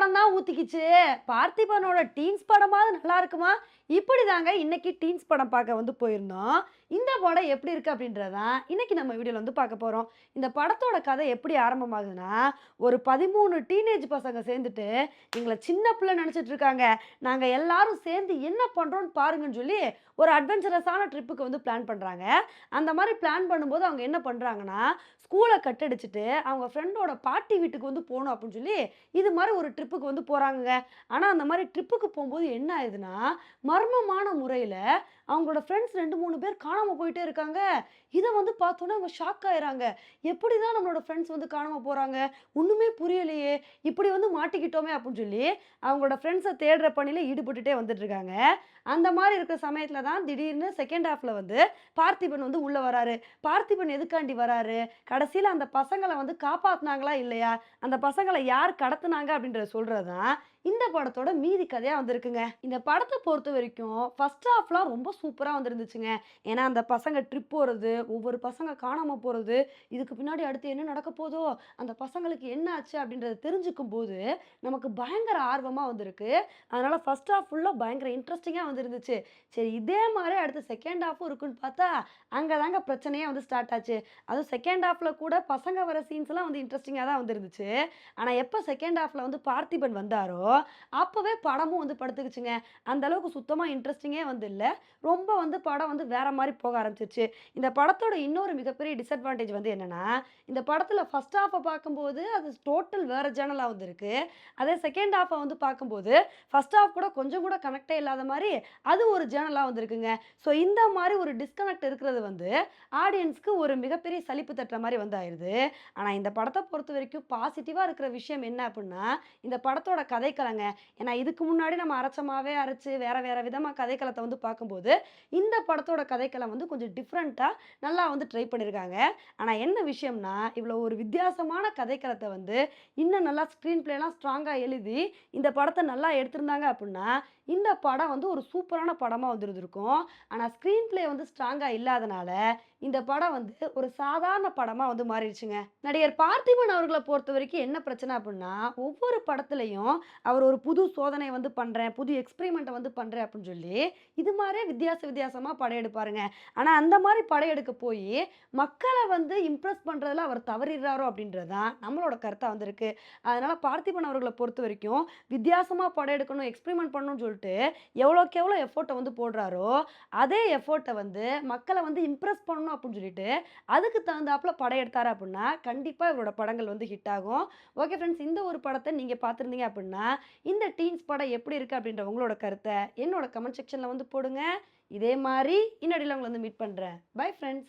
படம் தான் ஊத்திக்கிச்சு. பார்த்திபனோட டீன்ஸ் படமாவது நல்லா இருக்குமா? இப்படி தாங்க இன்னைக்கு டீன்ஸ் படம் பார்க்க வந்து போயிருந்தோம். இந்த படம் எப்படி இருக்கு அப்படின்றதான் இன்னைக்கு நம்ம வீடியோவில் வந்து பார்க்க போகிறோம் இந்த படத்தோட கதை எப்படி ஆரம்பமாகுதுன்னா ஒரு பதிமூணு டீனேஜ் பசங்க சேர்ந்துட்டு எங்களை சின்ன பிள்ளை நினச்சிட்டு இருக்காங்க. நாங்கள் எல்லாரும் சேர்ந்து என்ன பண்ணுறோன்னு பாருங்கன்னு சொல்லி ஒரு அட்வென்ச்சரஸான ட்ரிப்புக்கு வந்து பிளான் பண்ணுறாங்க அந்த மாதிரி பிளான் பண்ணும்போது அவங்க என்ன பண்ணுறாங்கன்னா ஸ்கூலை கட்டடிச்சிட்டு அவங்க ஃப்ரெண்டோட பாட்டி வீட்டுக்கு வந்து போகணும் அப்படின்னு சொல்லி இது மாதிரி ஒரு ட்ரிப் ட்ரிப்புக்கு வந்து போகிறாங்க ஆனால் அந்த மாதிரி ட்ரிப்புக்கு போகும்போது என்ன ஆகுதுன்னா மர்மமான முறையில் அவங்களோட ஃப்ரெண்ட்ஸ் ரெண்டு மூணு பேர் காணாமல் போயிட்டே இருக்காங்க. இதை வந்து பார்த்தோன்னே அவங்க ஷாக் ஆயிடுறாங்க எப்படி தான் நம்மளோட ஃப்ரெண்ட்ஸ் வந்து காணாமல் போகிறாங்க ஒன்றுமே புரியலையே. இப்படி வந்து மாட்டிக்கிட்டோமே அப்படின்னு சொல்லி அவங்களோட ஃப்ரெண்ட்ஸை தேடுற பணியில் ஈடுபட்டுட்டே வந்துட்டு இருக்காங்க. அந்த மாதிரி இருக்கிற சமயத்தில் தான் திடீர்னு செகண்ட் ஹாஃபில் வந்து பார்த்திபன் வந்து உள்ளே வராரு. பார்த்திபன் எதுக்காண்டி வராரு? கடைசியில் அந்த பசங்களை வந்து காப்பாற்றினாங்களா இல்லையா? அந்த பசங்களை யார் கடத்துனாங்க அப்படின்றத சொல்கிறது தான் இந்த படத்தோட மீதி கதையாக வந்திருக்குங்க. இந்த படத்தை பொறுத்த வரைக்கும் ஃபர்ஸ்ட் ஹாஃப்லாம் ரொம்ப சூப்பராக வந்துருந்துச்சுங்க. ஏன்னா அந்த பசங்க ட்ரிப் போகிறது ஒவ்வொரு பசங்க காணாமல் போகிறது இதுக்கு பின்னாடி அடுத்து என்ன நடக்க போதோ அந்த பசங்களுக்கு என்ன ஆச்சு அப்படின்றத தெரிஞ்சுக்கும் போது நமக்கு பயங்கர ஆர்வமாக வந்திருக்கு. அதனால் ஃபர்ஸ்ட் ஹாஃப் ஃபுல்லாக பயங்கர இன்ட்ரெஸ்டிங்காக வந்துருந்துச்சு. சரி இதே மாதிரி அடுத்து செகண்ட் ஹாஃபும் இருக்குன்னு பார்த்தா அங்கே தாங்க பிரச்சனையே வந்து ஸ்டார்ட் ஆச்சு. அதுவும் செகண்ட் ஹாஃபில் கூட பசங்க வர சீன்ஸ்லாம் வந்து இன்ட்ரெஸ்டிங்காக தான் வந்துருந்துச்சு. ஆனால் எப்போ செகண்ட் ஹாஃபில் வந்து பார்த்திபன் வந்தாரோ அப்போவே படமும் வந்து படுத்துக்குச்சுங்க. அந்த அளவுக்கு சுத்தமாக இன்ட்ரெஸ்டிங்கே வந்து இல்லை. ரொம்ப வந்து படம் வந்து வேற மாதிரி போக ஆரம்பிச்சிருச்சு. இந்த படத்தோட இன்னொரு மிகப்பெரிய டிஸ்அட்வான்டேஜ் வந்து என்னென்னா இந்த படத்தில் ஃபஸ்ட் ஹாஃபை பார்க்கும்போது அது டோட்டல் வேறு ஜேனலாக வந்துருக்கு. அதே செகண்ட் ஹாஃபை வந்து பார்க்கும்போது ஃபர்ஸ்ட் ஹாஃப் கூட கொஞ்சம் கூட கனெக்டே இல்லாத மாதிரி அது ஒரு ஜேனலாக வந்துருக்குங்க. ஸோ இந்த மாதிரி ஒரு டிஸ்கனெக்ட் இருக்கிறது வந்து ஆடியன்ஸ்க்கு ஒரு மிகப்பெரிய சலிப்பு தட்டுற மாதிரி வந்து ஆயிடுது ஆனால் இந்த படத்தை பொறுத்த வரைக்கும் பாசிட்டிவாக இருக்கிற விஷயம் என்ன அப்படின்னா இந்த படத்தோட கதை கதைக்களங்க ஏன்னா இதுக்கு முன்னாடி நம்ம அரைச்சமாவே அரைச்சு வேற வேற விதமாக கதைக்களத்தை வந்து பார்க்கும்போது இந்த படத்தோட கதைக்களம் வந்து கொஞ்சம் டிஃப்ரெண்ட்டாக நல்லா வந்து ட்ரை பண்ணியிருக்காங்க ஆனால் என்ன விஷயம்னா இவ்வளோ ஒரு வித்தியாசமான கதைக்களத்தை வந்து இன்னும் நல்லா ஸ்க்ரீன் பிளேலாம் ஸ்ட்ராங்காக எழுதி இந்த படத்தை நல்லா எடுத்திருந்தாங்க அப்படின்னா இந்த படம் வந்து ஒரு சூப்பரான படமாக வந்துருந்துருக்கும். ஆனால் ஸ்க்ரீன் பிளே வந்து ஸ்ட்ராங்காக இல்லாதனால இந்த படம் வந்து ஒரு சாதாரண படமாக வந்து மாறிடுச்சுங்க. நடிகர் பார்த்திபன் அவர்களை பொறுத்த வரைக்கும் என்ன பிரச்சனை அப்படின்னா ஒவ்வொரு படத்துலையும் அவர் ஒரு புது சோதனை வந்து பண்ணுறேன் புது எக்ஸ்பெரிமெண்ட்டை வந்து பண்ணுறேன் அப்படின்னு சொல்லி இது மாதிரியே வித்தியாச வித்தியாசமாக படையெடுப்பாருங்க ஆனால் அந்த மாதிரி படையெடுக்க போய் மக்களை வந்து இம்ப்ரெஸ் பண்ணுறதுல அவர் தவறிடுறாரோ அப்படின்றது தான் நம்மளோட கருத்தாக வந்திருக்கு. அதனால் பார்த்திபன் அவர்களை பொறுத்த வரைக்கும் வித்தியாசமாக படையெடுக்கணும் எக்ஸ்பெரிமெண்ட் பண்ணணும்னு சொல்லிட்டு எவ்வளோக்கு எவ்வளோ எஃபோர்ட்டை வந்து போடுறாரோ அதே எஃபோர்ட்டை வந்து மக்களை வந்து இம்ப்ரெஸ் பண்ணணும் அப்படின்னு சொல்லிட்டு அதுக்கு தகுந்தாப்புல படையெடுத்தார் அப்படின்னா கண்டிப்பாக இவரோட படங்கள் வந்து ஹிட் ஆகும். ஓகே ஃப்ரெண்ட்ஸ் இந்த ஒரு படத்தை நீங்கள் பார்த்துருந்தீங்க அப்படின்னா இந்த டீன்ஸ் படம் எப்படி இருக்குது அப்படின்ற உங்களோட கருத்தை என்னோட கமெண்ட் செக்ஷனில் வந்து போடுங்க. இதே மாதிரி இன்னடியில் உங்களை வந்து மீட் பண்ணுறேன் பை ஃப்ரெண்ட்ஸ்